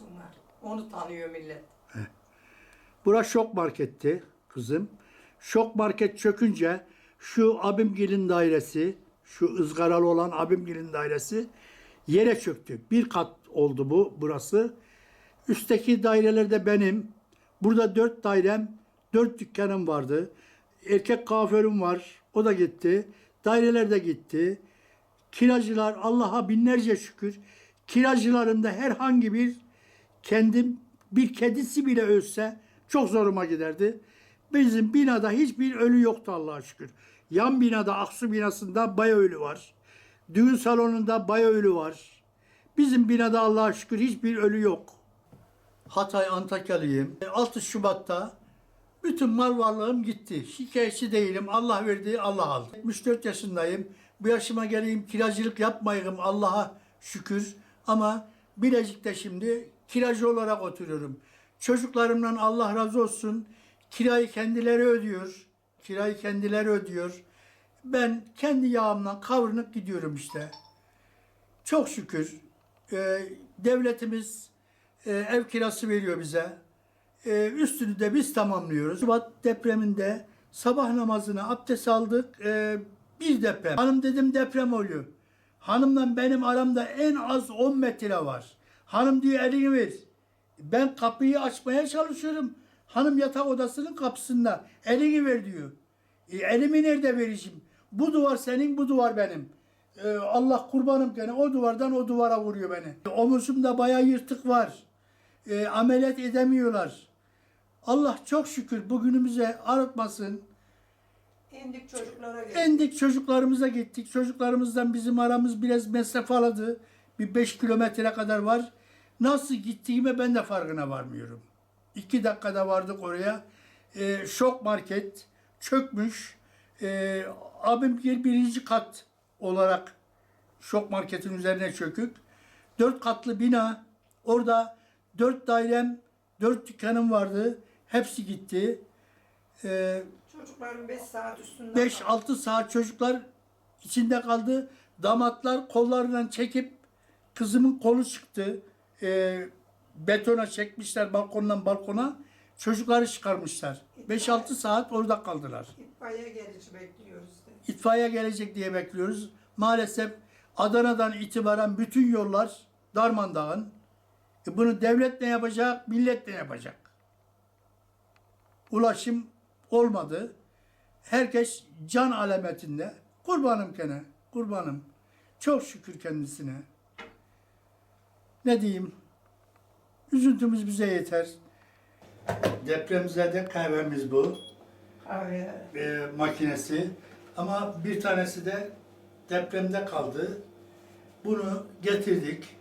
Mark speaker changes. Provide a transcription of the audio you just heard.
Speaker 1: olsunlar. Onu tanıyor millet.
Speaker 2: Burası şok marketti kızım. Şok market çökünce şu abimgilin dairesi, şu ızgaralı olan abimgilin dairesi yere çöktü. Bir kat oldu bu burası. Üstteki dairelerde benim. Burada dört dairem, dört dükkanım vardı. Erkek kuaförüm var. O da gitti. Daireler de gitti. Kiracılar Allah'a binlerce şükür. Kiracıların da herhangi bir kendim bir kedisi bile ölse çok zoruma giderdi. Bizim binada hiçbir ölü yoktu Allah'a şükür. Yan binada Aksu binasında baya ölü var. Düğün salonunda baya ölü var. Bizim binada Allah'a şükür hiçbir ölü yok. Hatay Antakyalıyım. 6 Şubat'ta bütün mal varlığım gitti. Şikayetçi değilim. Allah verdi, Allah aldı. 74 yaşındayım. Bu yaşıma geleyim kiracılık yapmayayım Allah'a şükür. Ama Bilecik'te şimdi kiracı olarak oturuyorum. Çocuklarımdan Allah razı olsun. Kirayı kendileri ödüyor. Kirayı kendileri ödüyor. Ben kendi yağımla kavrulup gidiyorum işte. Çok şükür e, devletimiz e, ev kirası veriyor bize. E, üstünü de biz tamamlıyoruz. Şubat depreminde sabah namazına abdest aldık. E, bir deprem. Hanım dedim deprem oluyor. Hanımla benim aramda en az 10 metre var. Hanım diyor elini ver. Ben kapıyı açmaya çalışıyorum. Hanım yatak odasının kapısında. Elini ver diyor. E, elimi nerede vereceğim? Bu duvar senin, bu duvar benim. E, Allah kurbanım gene o duvardan o duvara vuruyor beni. E, omuzumda bayağı yırtık var. E, ameliyat edemiyorlar. Allah çok şükür bugünümüze arıtmasın.
Speaker 1: İndik çocuklara geldik.
Speaker 2: Endik çocuklarımıza gittik. Çocuklarımızdan bizim aramız biraz mesafe aladı. Bir 5 kilometre kadar var. Nasıl gittiğime ben de farkına varmıyorum. İki dakikada vardık oraya. Ee, şok market çökmüş. Ee, abim bir birinci kat olarak şok marketin üzerine çökük. Dört katlı bina. Orada dört dairem, dört dükkanım vardı. Hepsi gitti. Ee,
Speaker 1: Çocukların 5 saat üstünde.
Speaker 2: 5-6 saat çocuklar içinde kaldı. Damatlar kollarından çekip kızımın kolu çıktı. Ee, betona çekmişler balkondan balkona. Çocukları çıkarmışlar. 5-6 saat orada kaldılar.
Speaker 1: İtfaiye gelici bekliyoruz de.
Speaker 2: İtfaiye gelecek diye bekliyoruz. Maalesef Adana'dan itibaren bütün yollar darmadağın. E bunu devlet ne yapacak, millet ne yapacak? Ulaşım olmadı. Herkes can alametinde. Kurbanım gene, kurbanım. Çok şükür kendisine. Ne diyeyim? Üzüntümüz bize yeter. Depremzede kahvemiz bu
Speaker 1: Kahve.
Speaker 2: e, makinesi ama bir tanesi de depremde kaldı. Bunu getirdik.